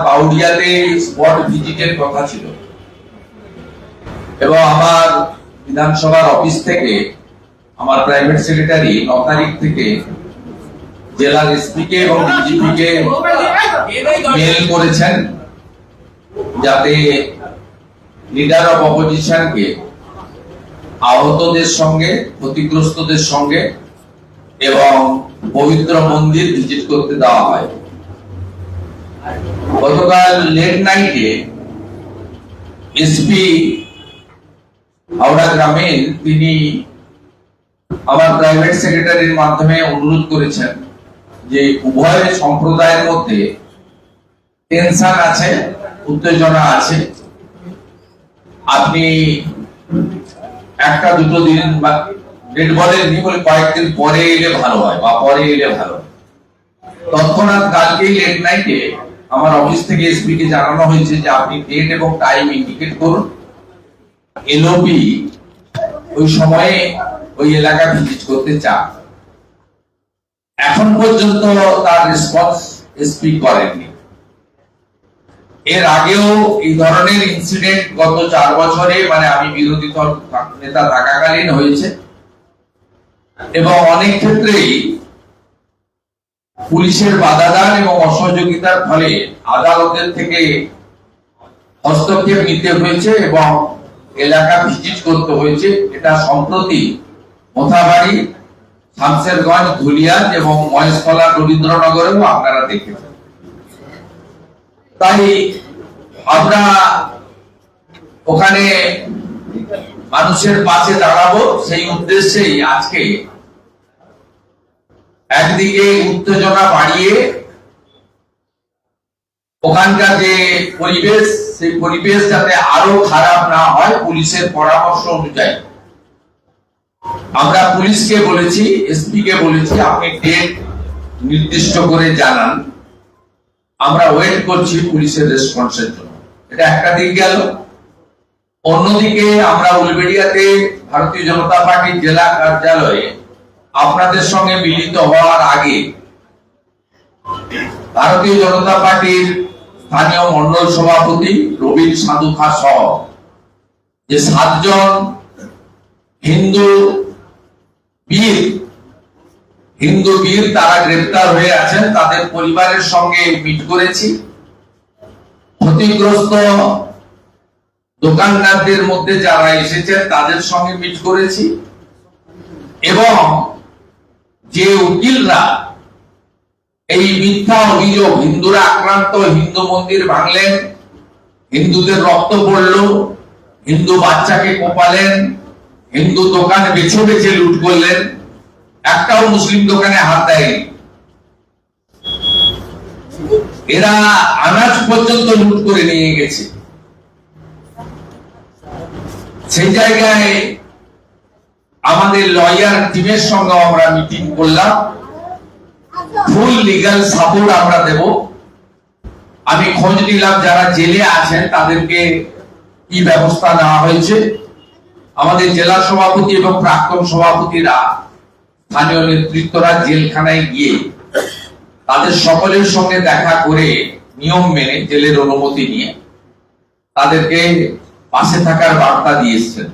পাউডিয়াতে spot ভিজিটের কথা ছিল। এবং আমার বিধানসভার অফিস থেকে আমার প্রাইভেট সেক্রেটারি ন তারিখ থেকে জেলার এসপি কে এবং ডিজিপি কে মেল করেছেন যাতে লিডার অফ অপোজিশনকে আহতদের সঙ্গে, ক্ষতিগ্রস্তদের সঙ্গে এবং পবিত্র মন্দির ভিজিট করতে দেওয়া হয়। গতকাল লেট নাইটে এসপি হাওড়া গ্রামীণ তিনি আমার প্রাইভেট সেক্রেটারির মাধ্যমে অনুরোধ করেছেন যে উভয় সম্প্রদায়ের মধ্যে টেনশন আছে, উত্তেজনা আছে আপনি একটা, দুটো দিন বা ডেড বলেননি বলে কয়েকদিন পরে এলে ভালো হয় বা পরে এলে ভালো। তৎক্ষণাৎ কালকেই লেট নাইটে আমার অফিস থেকে এসপি কে জানানো হয়েছে যে আপনি ডেট এবং টাইম ইন্ডিকেট করুন। এলওপি ওই সময়ে ওই এলাকা ভিজিট করতে চান। এখন পর্যন্ত তার রেসপন্স এসপি করেননি। এর আগেও এই ধরনের ইনসিডেন্ট গত চার বছরে মানে আমি বিরোধী দল নেতা থাকাকালীন হয়েছে। এবং অনেক ক্ষেত্রেই পুলিশের বাধাদান এবং অসহযোগিতার ফলে আদালতের থেকে হস্তক্ষেপ নিতে হয়েছে এবং এলাকা ভিজিট করতে হয়েছে। এটা সম্প্রতি মোথাবাড়ি, শামসেরগঞ্জ, ধুলিয়ান এবং মহেশতলা রবীন্দ্রনগরেও আপনারা দেখেছেন। তাই আমরা ওখানে মানুষের পাশে দাঁড়াবো। সেই উদ্দেশ্যেই আজকে একদিকে উত্তেজনা বাড়িয়ে ওখানকার যে পরিবেশ, সেই পরিবেশ যাতে আরও খারাপ না হয়, পুলিশের পরামর্শ অনুযায়ী। আমরা পুলিশকে বলেছি এসপি কে বলেছি, আপনি ডেট নির্দিষ্ট করে জানান। আমরা ওয়েট করছি পুলিশের রেসপন্সের জন্য। এটা একটা দিক গেল। অন্যদিকে আমরা উলবেড়িয়াতে ভারতীয় জনতা পার্টির জেলা কার্যালয়ে আপনাদের সঙ্গে মিলিত হওয়ার আগে ভারতীয় জনতা পার্টির স্থানীয় মন্ডল সভাপতি রবীন সাধুখা সহ যে সাতজন হিন্দু বীর হিন্দু বীর তারা গ্রেপ্তার হয়ে আছেন, তাদের পরিবারের সঙ্গে মিট করেছি। ক্ষতিগ্রস্ত দোকানদারদের মধ্যে যারা এসেছেন, তাদের সঙ্গে মিট করেছি। এবং যে উকিলরা এই মিথ্যা অভিযোগ, হিন্দুরা আক্রান্ত, হিন্দু মন্দির ভাঙলেন, হিন্দুদের রক্ত পড়ল, হিন্দু বাচ্চাকে কোপালেন, হিন্দু দোকান বেছে বেছে লুট করলেন, একটাও মুসলিম দোকানে হাত দেয়নি। এরা আনাজ পর্যন্ত লুট করে নিয়ে গেছে। সেই জায়গায় আমাদের লয়ার টিমের সঙ্গে আমরা মিটিং করলাম। ফুল লিগাল সাপোর্ট আমরা দেব। আমি খোঁজ নিলাম যারা জেলে আছেন, তাদেরকে কি ব্যবস্থা নেওয়া হয়েছে। আমাদের জেলা সভাপতি এবং প্রাক্তন সভাপতিরা স্থানীয় নেতৃত্বরা জেলখানায় গিয়ে তাদের সকলের সঙ্গে দেখা করে নিয়ম মেনে জেলের অনুমতি নিয়ে তাদেরকে পাশে থাকার বার্তা দিয়েছেন।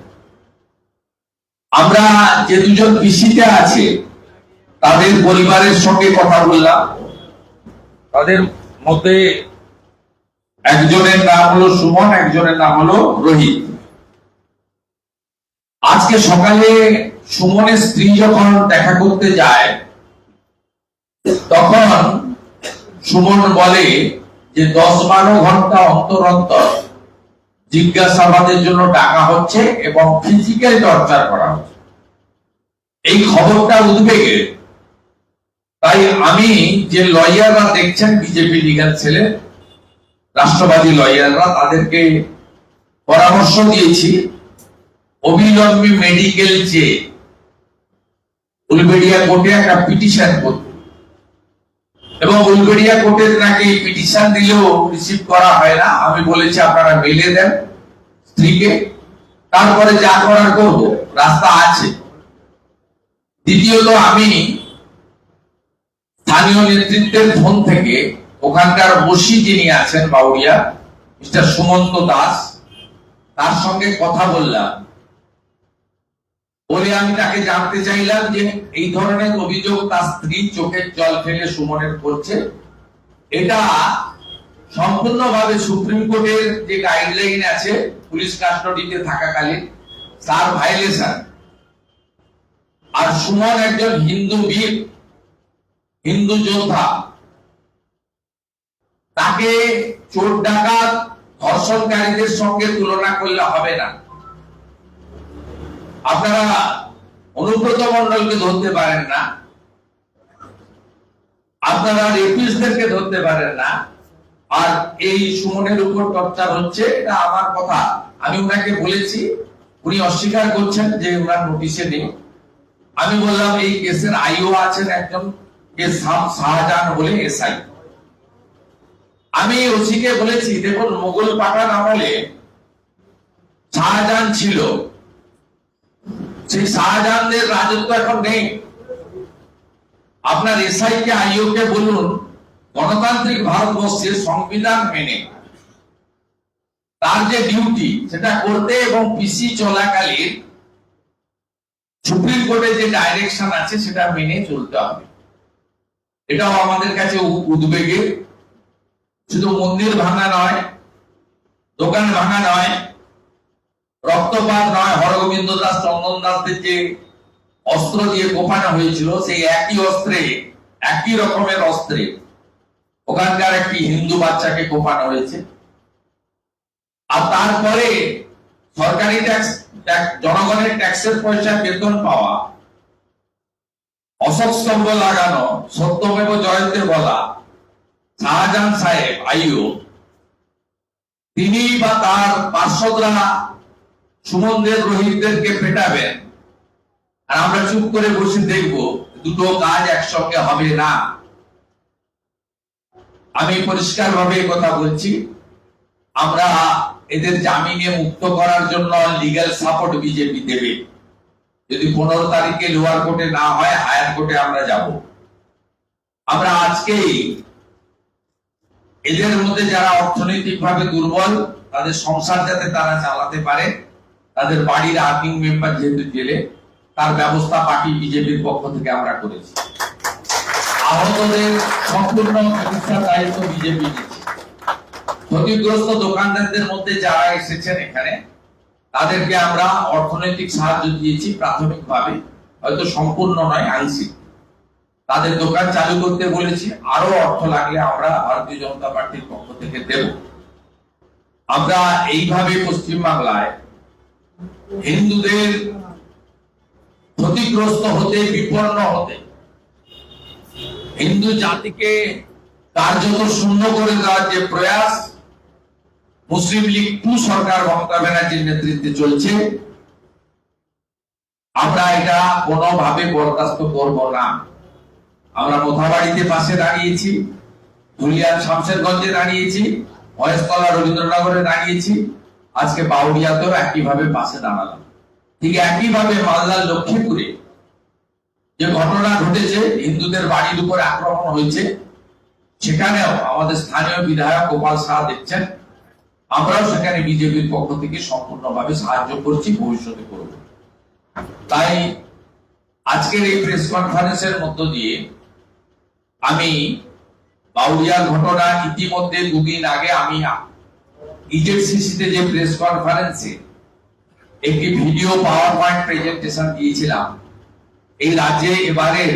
আমরা যে দুজন পিসিতে আছে, তাদের পরিবারের সঙ্গে কথা বললাম। তাদের মধ্যে একজনের নাম হলো সুমন, একজনের নাম হলো রোহিত। আজকে সকালে সুমনের স্ত্রী যখন দেখা করতে যায়, তখন সুমন বলে যে দশ বারো ঘণ্টা অন্তর অন্তর জিজ্ঞাসাবাদের জন্য ডাকা হচ্ছে এবং ফিজিক্যাল টর্চার করা হচ্ছে। এই খবরটা উদ্বেগের তাই আমি যে লয়াররা দেখছেন, বিজেপি লিগাল ছেলে, রাষ্ট্রবাদী লয়াররা, তাদেরকে পরামর্শ দিয়েছি। অবিলম্বে মেডিকেল চেয়ে উলবেড়িয়া কোর্টে একটা পিটিশন করতে। এবং উলবেড়িয়া কোর্টের নাকি পিটিশন দিলেও রিসিভ করা হয় না। আমি বলেছি, আপনারা মেলে দেন স্ত্রীকে। তারপরে যা করার করব, রাস্তা আছে। দ্বিতীয়ত, আমি স্থানীয় নেতৃত্বের ফোন থেকে ওখানকার বসি যিনি আছেন বাউরিয়া, মিস্টার সুমন্ত দাস, তার সঙ্গে কথা বললাম। বলে আমি তাকে জানতে চাইলাম যে এই ধরনের অভিযোগ তার স্ত্রী চোখের জল ফেলে সুমনের করছে। এটা সম্পূর্ণভাবে সুপ্রিম কোর্টের যে গাইডলাইন আছে, পুলিশ কাস্টডিতে থাকাকালীন, তার ভাইলেশন আর সুমন একজন হিন্দু বীর, হিন্দু যোদ্ধা। তাকে চোর ডাকাত, ধর্ষণকারীদের সঙ্গে তুলনা করলে হবে না। আপনারা অনুব্রত মন্ডলকে ধরতে পারেন না। আপনারা রেপিস্টদেরকে ধরতে পারেন না। আর এই সুমনের উপর টর্চার হচ্ছে, এটা আমার কথা। আমি ওনাকে বলেছি, উনি অস্বীকার করছেন যে ওনার নোটিশে নেই। আমি বললাম, এই কেসের আইও আছেন একজন শাহজাহান বলে এসআই। আমি ওসিকে বলেছি, দেখুন, মোগল পাঠান আমলে শাহজাহান ছিল। সেই শাহজাহানদের রাজত্ব এখন নেই। আপনার এসআই কে, আইও কে বলুন, গণতান্ত্রিক ভারতবর্ষের সংবিধান মেনে। তার যে ডিউটি সেটা করতে এবং পিসি চলাকালীন সুপ্রিম কোর্টে যে ডাইরেকশন আছে, সেটা মেনে চলতে হবে। এটাও আমাদের কাছে উ- উদ্বেগের শুধু মন্দির ভাঙা নয়, দোকান ভাঙা নয় রক্তপাত নয়, হরগোবিন্দ দাস, চন্দন দাসদের যে অস্ত্র দিয়ে কোপানো হয়েছিল। সেই একই অস্ত্রে, একই রকমের অস্ত্রে ওখানকার একটি হিন্দু বাচ্চাকে কোপানো হয়েছে। আর তারপরে সরকারি ট্যাক্স, জনগণের ট্যাক্সের পয়সা, বেতন পাওয়া, অশোক স্তম্ভ লাগানো, সত্যমেব জয়ন্তে বলা, শাহজাহান সাহেব, আইও, তিনি বা তার পার্শ্বদরা সুমনদের রোহিতদেরকে পেটাবেন। আর আমরা চুপ করে বসে দেখব, দুটো কাজ একসঙ্গে হবে না। আমি পরিষ্কার ভাবে কথা বলছি। আমরা এদের জামিনে মুক্ত করার জন্য লিগ্যাল সাপোর্ট বিজেপি দেবে। যদি পনেরো তারিখে লোয়ার কোর্টে না হয়, হায়ার কোর্টে আমরা যাব। আমরা আজকেই এদের মধ্যে যারা অর্থনৈতিক ভাবে দুর্বল, তাদের সংসার যাতে তারা চালাতে পারে তাদের বাড়ির আর্নিং মেম্বার যেহেতু জেলে, তার ব্যবস্থা পার্টি বিজেপির পক্ষ থেকে আমরা করেছি। আহতদের সম্পূর্ণ চিকিৎসার দায়িত্ব বিজেপি নিচ্ছে ক্ষতিগ্রস্ত দোকানদারদের মধ্যে যারা এসেছেন এখানে, তাদেরকে আমরা অর্থনৈতিক সাহায্য দিয়েছি প্রাথমিকভাবে, হয়তো সম্পূর্ণ নয়, আংশিক। তাদের দোকান চালু করতে বলেছি আরও অর্থ লাগলে আমরা ভারতীয় জনতা পার্টির পক্ষ থেকে দেব। আমরা এইভাবে পশ্চিম বাংলায় হিন্দুদের ক্ষতিগ্রস্ত হতে, বিপন্ন হতে। হিন্দু জাতিকে কার্যত শূন্য করে দেওয়ার যে প্রয়াস, মুসলিম লীগ টু সরকার মমতা ব্যানার্জির নেতৃত্বে চলছে। আমরা এটা কোনোভাবে বরদাস্ত করব না। আমরা মোথাবাড়িতে পাশে দাঁড়িয়েছি ধুলিয়ান শামশেরগঞ্জে দাঁড়িয়েছি, মহেশতলা রবীন্দ্রনগরে দাঁড়িয়েছি। আজকে বাউরিয়াতেও একইভাবে পাশে দাঁড়ালাম ঠিক একইভাবে মালদার লক্ষ্মীপুরে যে ঘটনা ঘটেছে, হিন্দুদের বাড়ির উপর আক্রমণ হয়েছে, সেখানেও আমাদের স্থানীয় বিধায়ক গোপাল শাহ দেখছেন। আমরাও সেখানে বিজেপির পক্ষ থেকে সম্পূর্ণভাবে সাহায্য করছি, ভবিষ্যতে করব। তাই আজকের এই প্রেস কনফারেন্সের মধ্য দিয়ে আমি বাউরিয়ার ঘটনা ইতিমধ্যে দুদিন আগে আমি ইজেডসিসিতে যে প্রেস কনফারেন্সে একটি ভিডিও পাওয়ার পয়েন্ট প্রেজেন্টেশন দিয়েছিলাম, এই রাজ্যে এবারে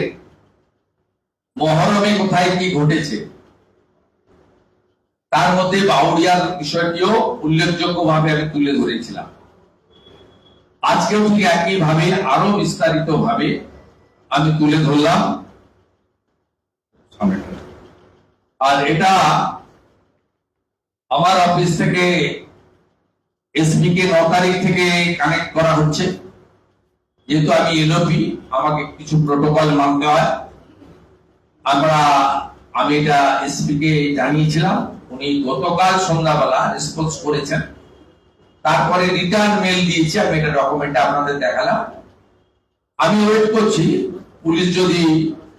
মহরমে কোথায় কি ঘটেছে? তার মধ্যে বাউরিয়ার বিষয়টিও উল্লেখযোগ্য ভাবে আমি তুলে ধরেছিলাম। আজকেও ঠিক একই ভাবে আরও বিস্তারিত ভাবে আমি তুলে ধরলাম। আর এটা আমার অফিস থেকে এসপি কে ন তারিখ থেকে কানেক্ট করা হচ্ছে। যেহেতু আমি এলওপি আমাকে কিছু প্রোটোকল মানতে হয়। আমরা, আমি এটা এসপি কে জানিয়েছিলাম। উনি গতকাল সন্ধ্যাবেলা রেসপন্স করেছেন। তারপরে রিটার্ন মেল দিয়েছি, আমি এটা ডকুমেন্ট আপনাদের দেখালাম। আমি ওয়েট করছি, পুলিশ যদি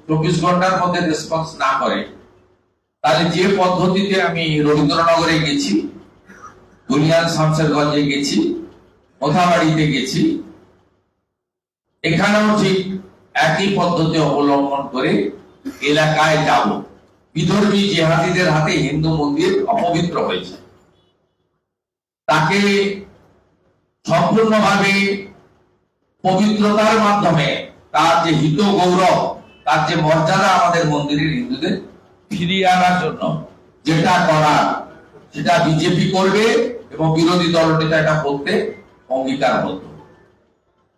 চব্বিশ ঘণ্টার মধ্যে রেসপন্স না করে তাহলে যে পদ্ধতিতে আমি রবীন্দ্রনগরে গেছি, দুনিয়ার শামসেরগঞ্জে গেছি মোথাবাড়িতে গেছি, এখানেও ঠিক একই পদ্ধতি অবলম্বন করে এলাকায় যাব। বিধর্মী জেহাদিদের হাতে হিন্দু মন্দির অপবিত্র হয়েছে। তাকে সম্পূর্ণভাবে পবিত্রতার মাধ্যমে তার যে হিত গৌরব তার যে মর্যাদা আমাদের মন্দিরের হিন্দুদের ফিরিয়ে আনার জন্য যেটা করার, সেটা বিজেপি করবে এবং বিরোধী এটা করতে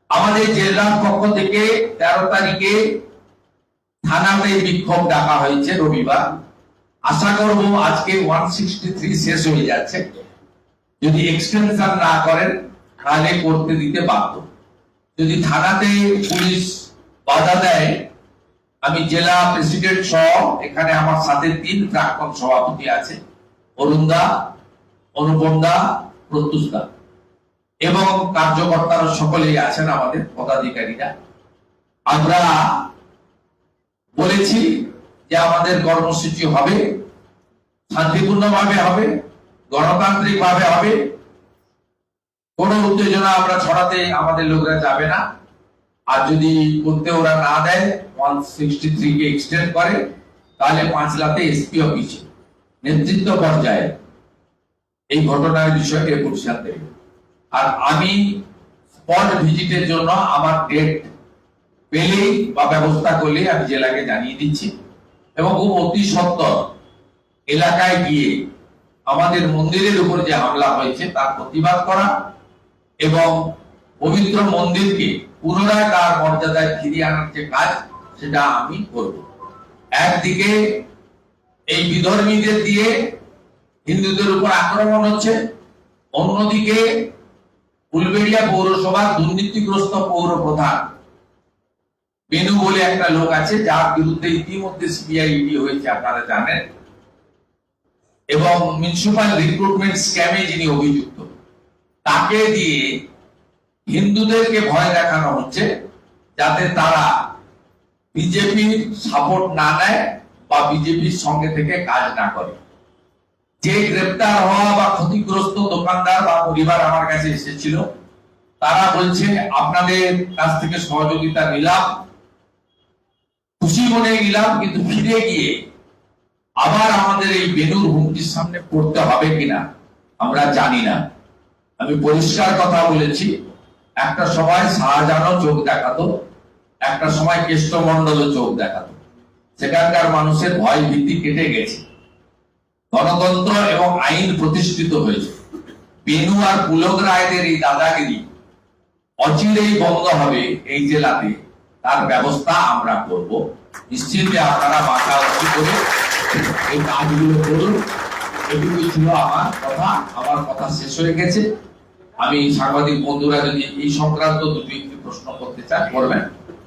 আমাদের জেলার পক্ষ থেকে তেরো তারিখে থানাতে বিক্ষোভ ডাকা হয়েছে রবিবার। আশা করব আজকে ওয়ান শেষ হয়ে যাচ্ছে। যদি এক্সটেনশন না করেন, তাহলে করতে দিতে বাধ্য। যদি থানাতে পুলিশ বাধা দেয় আমি জেলা প্রেসিডেন্ট সহ এখানে আমার সাথে তিন প্রাক্তন সভাপতি আছে, অরুণদা অনুপমদা প্রত্যুষদা। এবং কার্যকর্তারা সকলেই আছেন আমাদের পদাধিকারীরা। আমরা বলেছি যে আমাদের কর্মসূচি হবে, শান্তিপূর্ণভাবে হবে গণতান্ত্রিক ভাবে হবে। কোনো উত্তেজনা আমরা ছড়াতে আমাদের লোকরা যাবে না। আর যদি করতে ওরা না দেয় ওয়ান সিক্সটি থ্রি কে এক্সটেন্ড করে, তাহলে পাঁচলাতে এসপি অফিসে নেতৃত্ব পর্যায়ে এই ঘটনার বিষয়ে পরিষ্কার দেবে আর আমি স্পট ভিজিটের জন্য আমার ডেট পেলেই বা ব্যবস্থা করলে আমি জেলাকে জানিয়ে দিচ্ছি। এবং খুব অতি সত্তর এলাকায় গিয়ে আমাদের মন্দিরের উপর যে হামলা হয়েছে, তার প্রতিবাদ করা এবং পবিত্র মন্দিরকে পুনরায় তার মর্যাদায় ফিরিয়ে আনার যে কাজ, সেটা আমি করব। একদিকে এই বিধর্মীদের দিয়ে হিন্দুদের উপর আক্রমণ হচ্ছে, অন্যদিকে উলবেড়িয়া পৌরসভার দুর্নীতিগ্রস্ত পৌর প্রধান বেনু বলে একটা লোক আছে, যার বিরুদ্ধে ইতিমধ্যে সিবিআই ইডি হয়েছে, আপনারা জানেন। এবং মিউনিসিপাল রিক্রুটমেন্ট স্ক্যামে যিনি অভিযুক্ত, তাকে দিয়ে হিন্দুদেরকে ভয় দেখানো হচ্ছে যাতে তারা বিজেপির সাপোর্ট না নেয় বা বিজেপির সঙ্গে থেকে কাজ না করে। যে গ্রেপ্তার হওয়া বা ক্ষতিগ্রস্ত দোকানদার বা পরিবার আমার কাছে এসেছিল, তারা বলছে, আপনাদের কাছ থেকে সহযোগিতা নিলাম, খুশি মনে নিলাম, কিন্তু ফিরে গিয়ে আবার আমাদের এই বেনুর হুমকির সামনে পড়তে হবে কিনা আমরা জানি না। আমি পরিষ্কার কথা বলেছি একটা সময় শাহজাহানও চোখ দেখাতো, একটা সময় কেষ্টমন্ডলও চোখ দেখাতো। সেখানকার মানুষের ভয় ভীতি কেটে গেছে। গণতন্ত্র এবং আইন প্রতিষ্ঠিত হয়েছে। বেনু আর পুলক রায়দের এই দাদাগিরি অচিরেই বন্ধ হবে এই জেলাতে। তার ব্যবস্থা আমরা করব। নিশ্চিন্তে আপনারা মাথা উঁচু করে এই কাজগুলো করুন। এটুকুই ছিল আমার কথা। আমার কথা শেষ হয়ে গেছে। আমি সাংবাদিক বন্ধুরা যদি এই সংক্রান্ত দুটি একটি প্রশ্ন করতে চান করবেন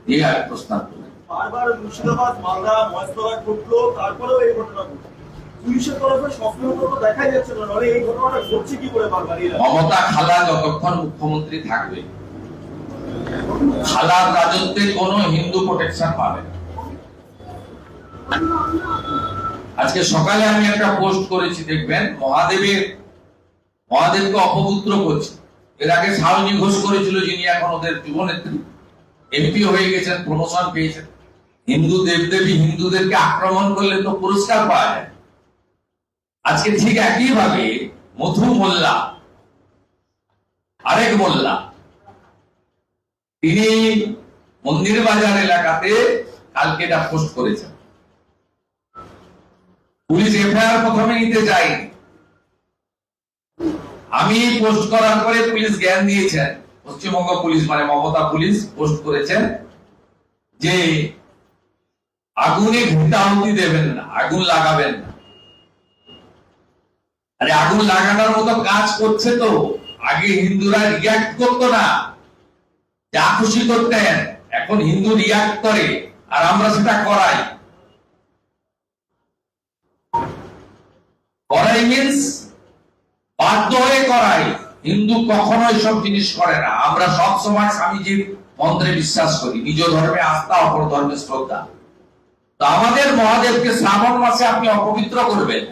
দিয়ে আমি প্রস্তাব করবেন। বারবার মুর্শিদাবাদ মালদা মহেশতলা ঘটলো তারপরেও এই ঘটনা মমতা খালা যতক্ষণ মুখ্যমন্ত্রী থাকবে খালার রাজত্বে কোন হিন্দু প্রোটেকশন পাবে আজকে সকালে আমি একটা পোস্ট করেছি দেখবেন মহাদেবের মহাদেবকে অপপুত্র করছে। এর আগে শালিনী ঘোষ করেছিল যিনি এখন ওদের যুবনেত্রী। এমপি হয়ে গেছেন প্রমোশন পেয়েছেন। হিন্দু দেবদেবী হিন্দুদেরকে আক্রমণ করলে তো পুরস্কার পাওয়া যায়। আজকে ঠিক একই ভাবে মধু মোল্লা, আরেক মোল্লা, তিনি মন্দির বাজার এলাকাতে কালকে এটা পোস্ট করেছেন। পুলিশ এফআইআর প্রথমে নিতে যায়নি। আমি পোস্ট করার পরে পুলিশ জ্ঞান দিয়েছেন পশ্চিমবঙ্গ পুলিশ মানে মমতা পুলিশ পোস্ট করেছেন যে আগুনে ঘৃতাহুতি দেবেন না, আগুন লাগাবেন না। আরে আগুন লাগানোর মতো কাজ করছে তো, আগে হিন্দুরা রিয়াক্ট করতো না। যা খুশি করতেন, এখন হিন্দু রিয়াক্ট করে, আর আমরা সেটা করাই। করাই মিন্স বাধ্য হয়ে করাই। হিন্দু কখনো এসব জিনিস করে না। আমরা সব সময় স্বামীজির মন্ত্রে বিশ্বাস করি। নিজ ধর্মে আস্থা অপর ধর্মে শ্রদ্ধা। তো আমাদের মহাদেবকে শ্রাবণ মাসে আপনি অপবিত্র করবেন।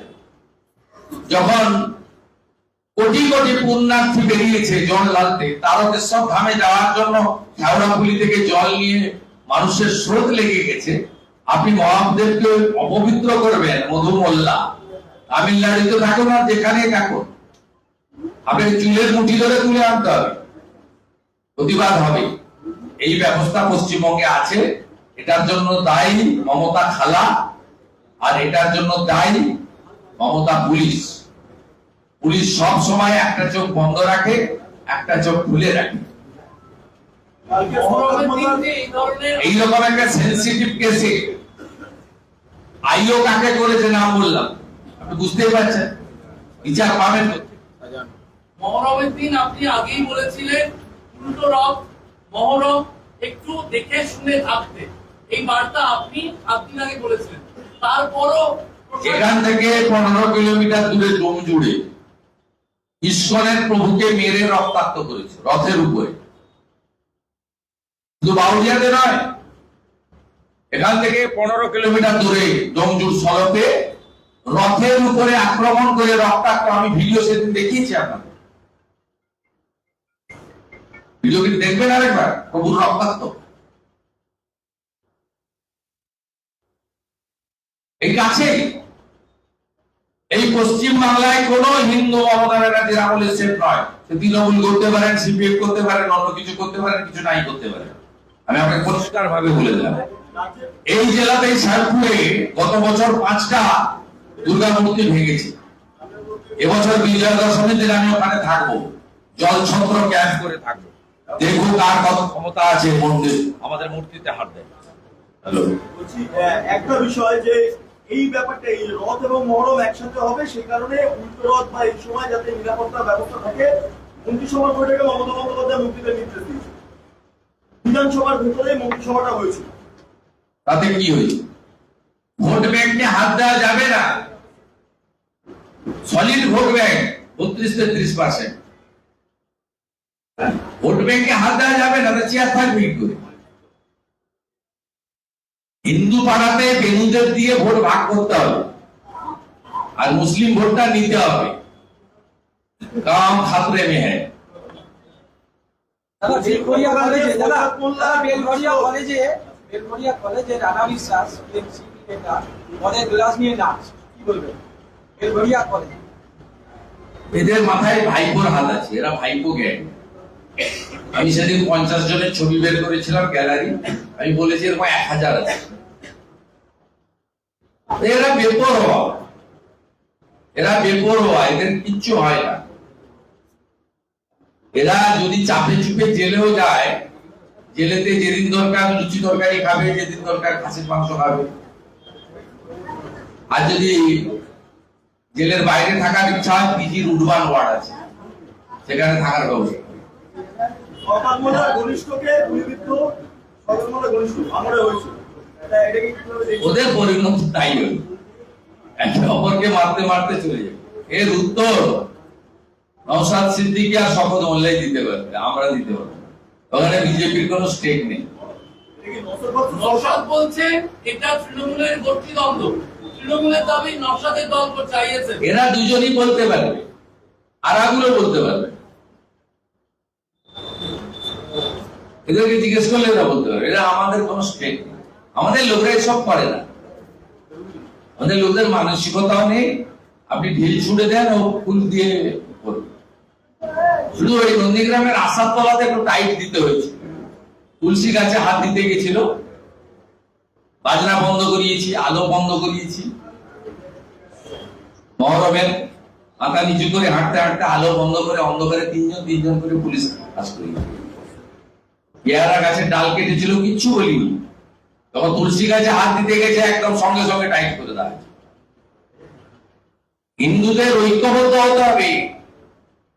যখন কোটি কোটি পুণ্যার্থী বেরিয়েছে জল ঢালতে, তারকেশ্বর ধামে যাওয়ার জন্য শেওড়াফুলি থেকে জল নিয়ে মানুষের স্রোত লেগে গেছে। আপনি মহাদেবকে অপবিত্র করবেন মধু মোল্লা তামিলনাড়ুতে থাকুন আর যেখানে থাকুন। আপনাকে চুলের মুঠি ধরে তুলে আনতে হবে। প্রতিবাদ হবে। এই ব্যবস্থা পশ্চিমবঙ্গে আছে। এটার জন্য দায়ী মমতা খালা আর এটার জন্য দায়ী মমতা পুলিশ। পুলিশ সব সময় একটা চোখ বন্ধ রাখে, একটা চোখ খুলে রাখে। এইরকম একটা সেন্সিটিভ কেসে আইও কাকে করেছে নাম বললাম। আপনি বুঝতেই পারছেন। বিচার পাবেন। মহরমের দিন আপনি আগেই বলেছিলেন, উল্টো রথ মহরম, একটু দেখে শুনে থাকতে। এই বার্তা আপনি সাত দিন আগে বলেছিলেন। তারপরও এখান থেকে পনেরো কিলোমিটার দূরে জম জুড়ে ঈশ্বরের প্রভুকে মেরে রক্তাক্ত করেছে, রথের উপরে। শুধু বাউরিয়াতে নয়, এখান থেকে পনেরো কিলোমিটার দূরে জমজুর সড়কে রথের উপরে আক্রমণ করে রক্তাক্ত আমি ভিডিও সেদিন দেখিয়েছি আপনাদের। ভিডিও দেখবেন আরেকবার প্রভুর রক্তাক্ত এই কাছেই, এই পশ্চিম বাংলায় কোন হিন্দু মমতা ব্যানার্জির আমলে সেফ নয়। সে তৃণমূল করতে পারেন, সিপিএম করতে পারেন, অন্য কিছু করতে পারেন, কিছু নাই করতে পারেন। আমি আপনাকে পরিষ্কার ভাবে বলে দিলাম। এই জেলাতে শেরপুরে গত বছর পাঁচটা দুর্গা মূর্তি ভেঙেছে। এবছর বিজয়া দশমীর দিন আমি ওখানে থাকব। জল ছত্র ক্যাম্প করে থাকব। দেখব কার কত ক্ষমতা আছে মন্দির আমাদের মূর্তিতে হাত দেয় হ্যালো। বলছি একটা বিষয় যে এই ব্যাপারটা এই রথ এবং মহরম একসাথে হবে সেই কারণে উল্টো রথ বা এই সময় যাতে নিরাপত্তা ব্যবস্থা থাকে মন্ত্রিসভার বৈঠকে মমতা বন্দ্যোপাধ্যায় মন্ত্রীদের নির্দেশ দিয়েছে বিধানসভার ভেতরে মন্ত্রিসভাটা হয়েছিল তাতে কি হয়েছে? ভোট ব্যাংকে হাত দেওয়া যাবে না। সলিড ভোট ব্যাংক বত্রিশ তেত্রিশ পার্সেন্ট। ব্যাংকে হাত দেওয়া যাবে না চেয়ার থাকবে করে? হিন্দু পাড়াতে বেনুদের দিয়ে ভোট ভাগ করতে হবে। আর মুসলিম ভোটটা নিতে হবে। কাম খাতরে মে হ্যাঁ কলেজে দাদা বেলঘরিয়া কলেজে রানা বিশ্বাস এমসিপি নেতা মদের গ্লাস নিয়ে নাচ। কি বলবেন বেলঘরিয়া কলেজে। এদের মাথায় ভাইপোর হাত আছে এরা ভাইপো গ্যাং আমি সেদিন পঞ্চাশ জনের ছবি বের করেছিলাম গ্যালারি। আমি বলেছি, এরকম এক হাজার আছে। এরা বেপর এরা বেপর এদের কিচ্ছু হয় না। এরা যদি চাপে চুপে জেলেও যায়, জেলেতে যেদিন দরকার লুচি তরকারি খাবে, যেদিন দরকার খাসির মাংস খাবে। আর যদি জেলের বাইরে থাকার ইচ্ছা হয় পিজির উডবান ওয়ার্ড আছে। সেখানে থাকার ব্যবস্থা। ঘনিষ্ঠকে গুলিবিদ্ধ ঘনিষ্ঠ। দেখছেন? ওদের পরিণত তাই হল। একে অপরকে মারতে মারতে চলে যাবে। এর উত্তর নওশাদ সিদ্দিকী আর শপথ মোল্লাই দিতে পারবে আমরা দিতে পারব। ওখানে বিজেপির কোনো স্টেক নেই। বলছে? এটা তৃণমূলের দাবি নওশাদের দল চাইয়েছে এরা দুজনই বলতে পারবে। আর আগুলো বলতে পারবে। এদেরকে জিজ্ঞেস করলে এরা বলতে পারবে। এরা আমাদের কোনো নেই আমাদের লোকরা সব করে না। আমাদের লোকদের মানসিকতাও নেই। আপনি ঢিল ছুড়ে দেন, ও ফুল দিয়ে শুধু ওই নন্দীগ্রামের আসাদ তলাতে একটু টাইট দিতে হয়েছে। তুলসী গাছে হাত দিতে গেছিল। বাজনা বন্ধ করিয়েছি, আলো বন্ধ করিয়েছি। মহরমের মাথা নিচু করে হাঁটতে হাঁটতে আলো বন্ধ করে, অন্ধকারে তিনজন তিনজন করে পুলিশ কাজ করিয়েছে। পেয়ারা গাছের ডাল কেটেছিল, কিচ্ছু বলিনি। তখন তুলসী গাছে হাত দিতে গেছে, একদম সঙ্গে সঙ্গে টাইট করে দেওয়া। হিন্দুদের ঐক্যবদ্ধ হতে হবে।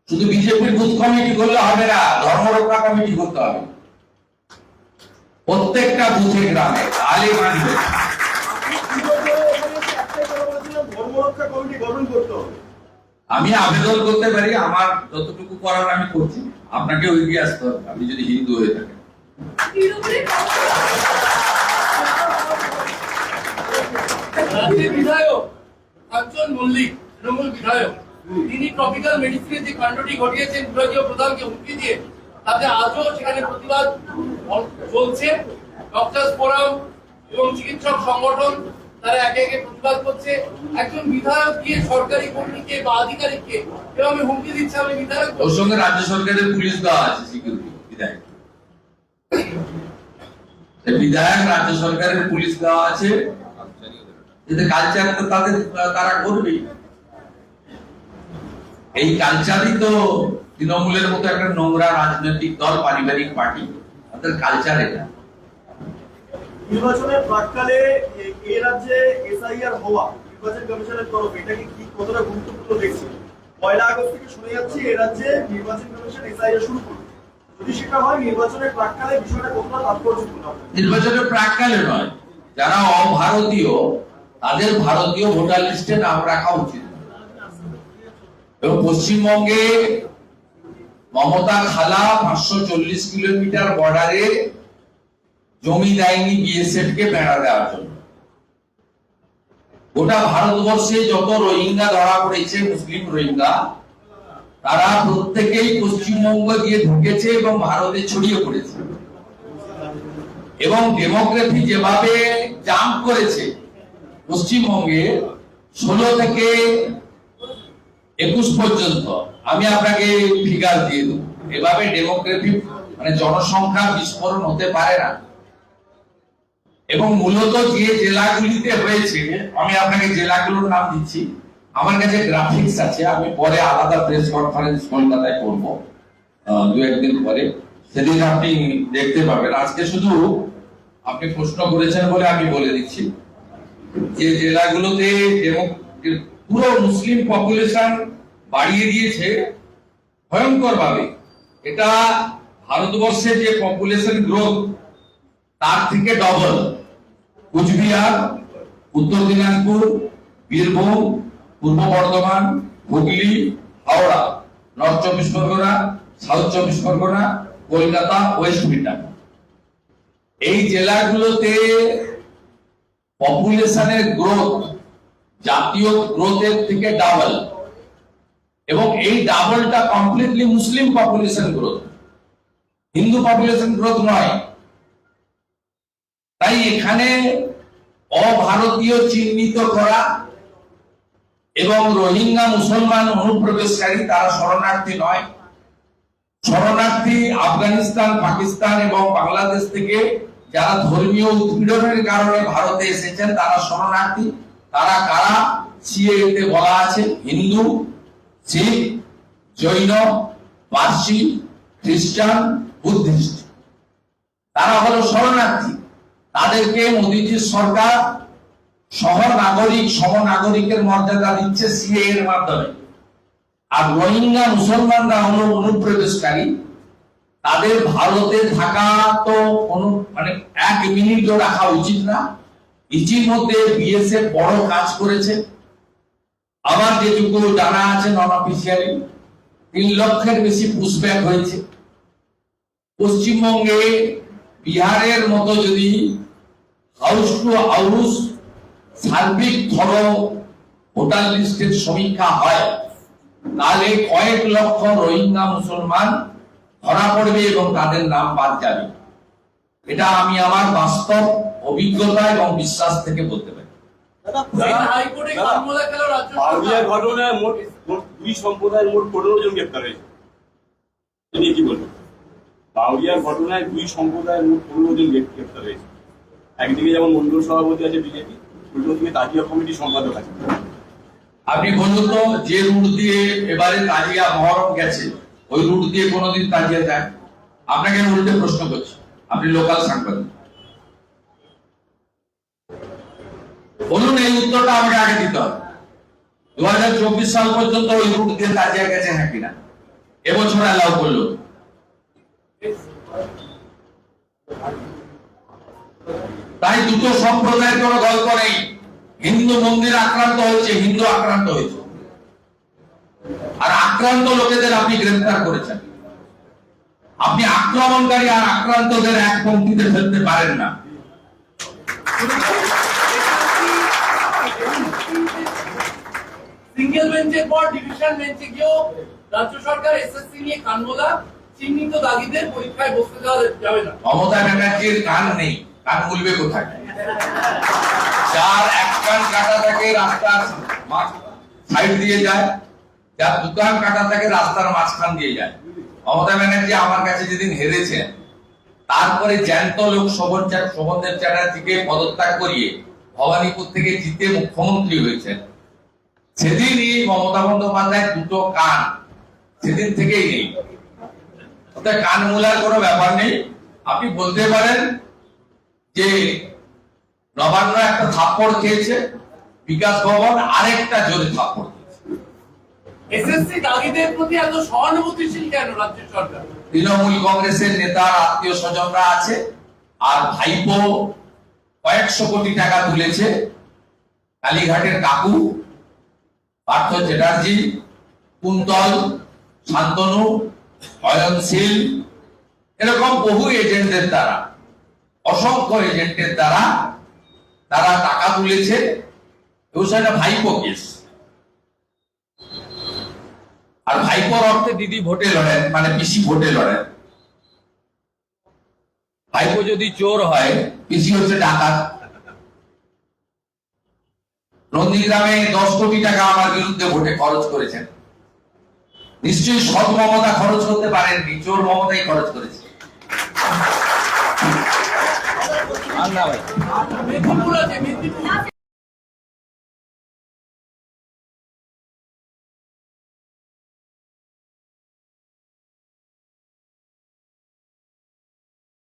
শুধু বিজেপির বুথ কমিটি করলে হবে না, ধর্মরক্ষা কমিটি করতে হবে। প্রত্যেকটা বুথে গ্রামে আলে মানবে আমি আবেদন করতে পারি, আমার যতটুকু করার আমি করছি, আপনাকে এগিয়ে আসতে হবে। আপনি যদি হিন্দু হয়ে থাকেন। বিধায়ক হুমকি এবং চিকিৎসক সংগঠন, তারা একে একে প্রতিবাদ করছে। একজন বিধায়ক সরকারি কর্মীকে বা হুমকি দিচ্ছে আমি বিধায়ক ওর সঙ্গে রাজ্য সরকারের পুলিশ দেওয়া আছে বিধায়ক। বিধায়ক রাজ্য সরকারের পুলিশ দেওয়া আছে। এতে কালচার তো তাদের, তারা করবেই। এই কালচারই তো তৃণমূলের মতো একটা নোংরা রাজনৈতিক দল, পারিবারিক পার্টি। তাদের কালচার এটা নির্বাচনের প্রাককালে এ- রাজ্যে এসআইআর হওয়া নির্বাচন কমিশনের তরফ কি কতটা গুরুত্বপূর্ণ দেখছে? পয়লা আগস্ট থেকে শুনে যাচ্ছে এ রাজ্যে নির্বাচন কমিশন এসআইআর শুরু করবে। নির্বাচনের প্রাককালে নয়। যারা অভারতীয়, তাদের ভারতীয় ভোটার লিস্টে নাম রাখা উচিত এবং পশ্চিমবঙ্গে মমতা খালা পাঁচশো চল্লিশ কিলোমিটার বর্ডারে জমি দেয়নি বিএসএফ কে বেড়া দেওয়ার জন্য। গোটা ভারতবর্ষে যত রোহিঙ্গা ধরা পড়েছে, মুসলিম রোহিঙ্গা তারা প্রত্যেকেই পশ্চিমবঙ্গ দিয়ে ঢুকেছে এবং ভারতে ছড়িয়ে পড়েছে। এবং ডেমোগ্রাফি যেভাবে জাম্প করেছে, পশ্চিমবঙ্গে ষোলো থেকে একুশ পর্যন্ত, আমি আপনাকে ফিগার দিয়ে দেবো। এভাবে ডেমোগ্রাফি মানে জনসংখ্যা বিস্ফোরণ হতে পারে না। এবং মূলত যে জেলাগুলিতে হয়েছে, আমি আপনাকে জেলাগুলোর নাম দিচ্ছি। আমার কাছে গ্রাফিক্স আছে, আমি পরে আলাদা প্রেস কনফারেন্স কলকাতায় করব দু একদিন পরে। সেদিন আপনি দেখতে পাবেন। আজকে শুধু আপনি প্রশ্ন করেছেন বলে আমি বলে দিচ্ছি। যে জেলাগুলোতে পুরো মুসলিম পপুলেশন বাড়িয়ে দিয়েছে ভয়ঙ্কর ভাবে এটা ভারতবর্ষে যে পপুলেশন গ্রোথ তার থেকে ডবল কুচবিহার, উত্তর দিনাজপুর, বীরভূম পূর্ব বর্ধমান, হুগলি, হাওড়া, নর্থ চব্বিশ পরগনা, সাউথ চব্বিশ পরগনা, কলকাতা, ওয়েস্ট মিডল্যান্ড এই জেলাগুলোতে পপুলেশনের গ্রোথ, জাতীয় গ্রোথের থেকে ডাবল। এবং এই ডাবলটা completely Muslim population growth Hindu population growth নয়। তাই এখানে অভারতীয় চিহ্নিত করা এবং রোহিঙ্গা মুসলমান অনুপ্রবেশকারী তারা শরণার্থী নয়। শরণার্থী আফগানিস্তান, পাকিস্তান এবং বাংলাদেশ থেকে যারা ধর্মীয় উৎপীড়নের কারণে ভারতে এসেছেন, তারা শরণার্থী। তারা কারা? সিএতে বলা আছে, হিন্দু, শিখ, জৈন, পার্সি, খ্রিস্টান, বুদ্ধিস্ট। তারা হলো শরণার্থী। তাদেরকে মোদীজির সরকার সহ নাগরিক, সম নাগরিকের মর্যাদা দিচ্ছে সিএ এর মাধ্যমে। আর রোহিঙ্গা মুসলমানরা হলো অনুপ্রবেশকারী। তাদের ভারতে থাকা তো কোনো মানে এক মিনিটও রাখা উচিত না। ইতিমধ্যে বিএসএফ বড় কাজ করেছে। আমার যেটুকু জানা আছে নন অফিসিয়ালি তিন লক্ষের বেশি পুশব্যাক হয়েছে। পশ্চিমবঙ্গে বিহারের মতো যদি হাউস টু হাউস সার্বিক ধরো ভোটার লিস্টের সমীক্ষা হয় তাহলে কয়েক লক্ষ রোহিঙ্গা মুসলমান ধরা পড়বে এবং তাদের নাম বাদ যাবে। এটা আমি আমার বাস্তব অভিজ্ঞতা এবং বিশ্বাস থেকে বলতে পারি। ঘটনায় মোট মোট দুই সম্প্রদায়ের মোট পনেরো জন গ্রেপ্তার হয়েছে। তিনি কি বলবেন ঘটনায় দুই সম্প্রদায়ের মোট পনেরো জন গ্রেপ- গ্রেপ্তার হয়েছে। একদিকে যেমন মন্ডল সভাপতি আছে বিজেপি। আপনি বলুন তো, যে রুট দিয়ে এবারে তাজিয়া মহরম গেছে, ওই রুট দিয়ে কোনোদিন তাজিয়া যায়? আপনাকে উল্টে প্রশ্ন করছি, আপনি লোকাল সাংবাদিক। বলুন, এই উত্তরটা আমাকে আগে দিতে হবে। দু হাজার চব্বিশ সাল পর্যন্ত ওই রুট দিয়ে তাজিয়া গেছে হ্যাঁ কিনা? এবছর অ্যালাউ করল। তাই দুটো সম্প্রদায়ের কোনো গল্প নেই। হিন্দু মন্দির আক্রান্ত হয়েছে হিন্দু আক্রান্ত হয়েছে। আর আক্রান্ত লোকেদের আপনি গ্রেফতার করেছেন। আপনি আক্রমণকারী আর আক্রান্তদের এক পঙ্ক্তিতে ফেলতে পারেন না। সিঙ্গেল বেঞ্চের পর ডিভিশন বেঞ্চে গিয়েও রাজ্য সরকার এসএসসি নিয়ে কানমোলা চিহ্নিত দাগিদের পরীক্ষায় বসতে দেওয়া যাবে না। মমতা ব্যানার্জির কান নেই। কান মুলবে কোথায়? যার এক কান কাটা থাকে রাস্তার সাইড দিয়ে যায়, যার দোকান কাটা থাকে রাস্তার মাঝখান দিয়ে যায়। মমতা ব্যানার্জি আমার কাছে যেদিন হেরেছেন, তারপরে জ্যান্ত লোক শোভন শোভনদেব চ্যাটার্জিকে পদত্যাগ করিয়ে ভবানীপুর থেকে জিতে মুখ্যমন্ত্রী হয়েছেন। সেদিনই মমতা বন্দ্যোপাধ্যায় দুটো কান, সেদিন থেকেই নেই। কান মূলার কোনো ব্যাপার নেই। আপনি বলতে পারেন যে নবান্ন একটা থাপ্পড় খেয়েছে বিকাশ ভবন আরেকটা জোরে থাপ্পড় এসএসসি দাগিদের প্রতি এত সহানুভূতিশীল কেন রাজ্য সরকার? তৃণমূল কংগ্রেসের নেতার আত্মীয় স্বজনরা আছে আর ভাইপো কয়েকশো কোটি টাকা তুলেছে। কালীঘাটের কাকু পার্থ চ্যাটার্জি কুন্তল শান্তনু অয়নশীল এরকম বহু এজেন্টদের দ্বারা। অসংখ্য এজেন্টের দ্বারা তারা টাকা তুলেছে ভাইপো কেস। আর ভাইপোর অর্থে দিদি ভোটে লড়েন মানে পিসি ভোটে লড়েন। ভাইপো যদি চোর হয়, পিসি হচ্ছে ডাকাত। নন্দীগ্রামে দশ কোটি টাকা আমার বিরুদ্ধে ভোটে খরচ করেছেন। নিশ্চয়ই সৎ মমতা খরচ করতে পারেননি, চোর মমতাই খরচ করেছে। ના હોય.